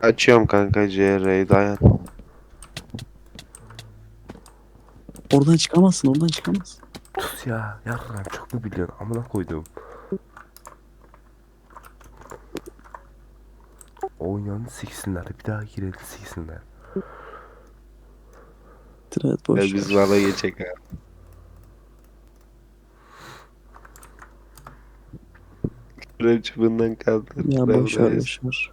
Açıyorum kanka CR'yi dayan. Oradan çıkamazsın oradan çıkamazsın. Sus ya. Yarram çok mu biliyorsun? Amına koydum. Oynayanı siksinler. Bir daha girelim siksinler. Tirat boş Ya ver. biz valla geçecek abi. Krem çubuğundan kaldır. Ya boş ver boş ver.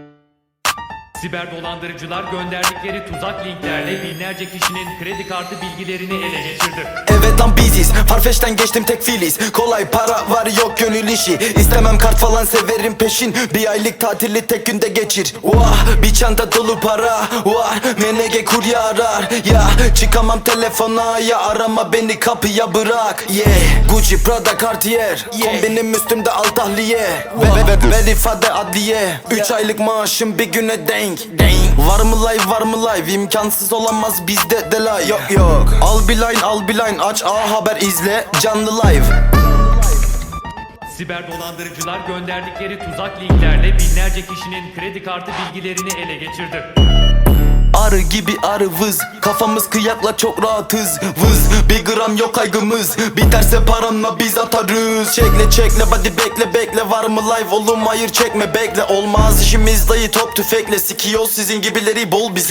Siber dolandırıcılar gönderdikleri tuzak linklerle binlerce kişinin kredi kartı bilgilerini ele geçirdi. Evet lan biziz Farfetch'ten geçtim tek filiz. Kolay para var yok gönül işi. İstemem kart falan severim peşin. Bir aylık tatili tek günde geçir. Vah bir çanta dolu para. Var MNG kurye arar. Ya çıkamam telefona. Ya arama beni kapıya bırak. Yeah Gucci Prada Cartier. Kombinim üstümde al tahliye Ve ve ve ver ifade adliye. Üç aylık maaşım bir güne denk Denk Var mı live var mı live? İmkansız olamaz bizde delay Yok yok. Al bir line al bir line Aç A Haber izle canlı live. Siber dolandırıcılar gönderdikleri tuzak linklerle binlerce kişinin kredi kartı bilgilerini ele geçirdi. Arı gibi arı vız Kafamız kıyakla çok rahatız. Vız. Bir gram yok kaygımız. Biterse paranla biz atarız. Çekle çekle hadi bekle bekle. Var mı live oğlum? Hayır çekme bekle. Olmaz. İşimiz dayı top tüfekle. Sikiyor sizin gibileri bol bir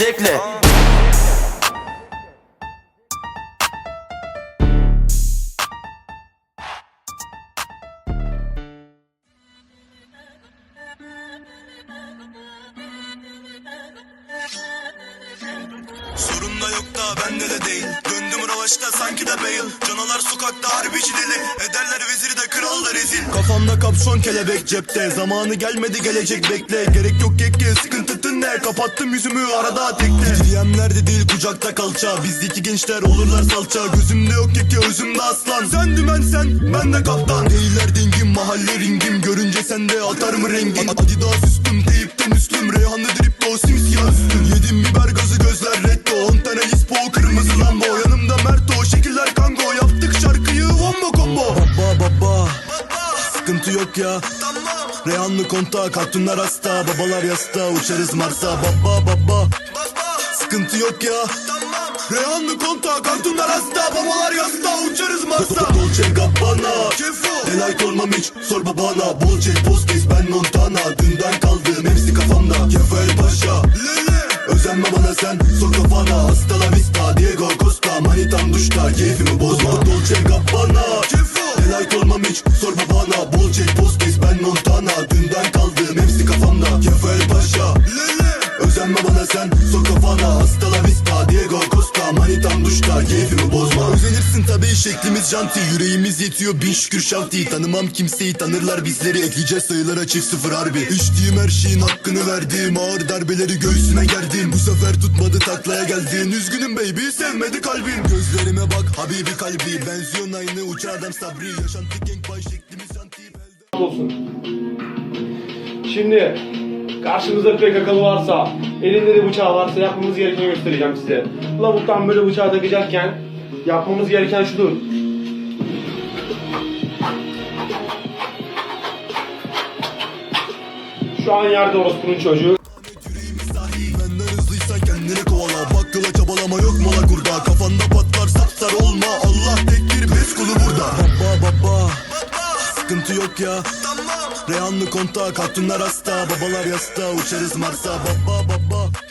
zevkle Sorun da yok da bende de değil. Döndüm ravaşta sanki de Bale Canalar sokakta harbici deli. Ederler veziri de kral da rezil. Kafamda kapşon kelebek cepte. Zamanı gelmedi gelecek bekle. Gerek yok kekke sıkıntı tınne. Kapattım yüzümü arada tekte. DM'lerde değil kucakta kalça. Bizdeki gençler olurlar salça. Gözümde yok kekke özümde aslan. Sen dümen sen ben de kaptan. Değiller dingim mahalle ringim. Görünce sende atar mı rengin. Adidas üstüm teyipte müslüm. Reyhanlı drip o simsiyah üstün Yedim biber gazı On kırmızı lambo. Yanımda Merto şekiller kango. Yaptık şarkıyı wombo combo. Baba baba. Sıkıntı yok ya. Reyhanlı konta kartunlar hasta. Babalar yasta uçarız Mars'a. Baba baba. Sıkıntı yok ya. Reyhanlı konta kartunlar hasta. Babalar yasta uçarız Mars'a. Dolce Gabbana. Delight olmam hiç sor babana. Bol jet poz ben Montana. Dünden kaldım Özenme bana sen sor kafana Hasta la vista Diego Costa Manitam duşta keyfimi bozma. Dolce Gabbana Delight olmam hiç sor babana Bol jet poz ben Montana. Dünden kaldım hepsi kafamda. Kemal Paşa. Özenme bana sen sor kafana Hasta Manitam duşta keyfimi bozma. Özenirsin tabii şeklimiz janti. Yüreğimiz yetiyor bin şükür şanti. Tanımam kimseyi tanırlar bizleri. Ekleyeceğiz sayılara çift sıfır harbi. İçtiğim her şeyin hakkını verdim. Ağır darbeleri göğsüme gerdim. Bu sefer tutmadı taklaya geldin Üzgünüm baby sevmedi kalbim. Gözlerime bak habibi kalbi. Benziyon aynı uçar adam sabri. Yaşantı gangbay şeklimiz janti. Olsun. Şimdi karşınızda PKK'lı varsa, elinde de bıçağı varsa yapmamız gerekeni göstereceğim size. Lavuktan böyle bıçağı takacakken yapmamız gereken şudur. Şu an yerde orospunun çocuğu. Yok ya. Reyhanlı konta kartunlar hasta. Babalar yasta uçarız Mars'a. Baba baba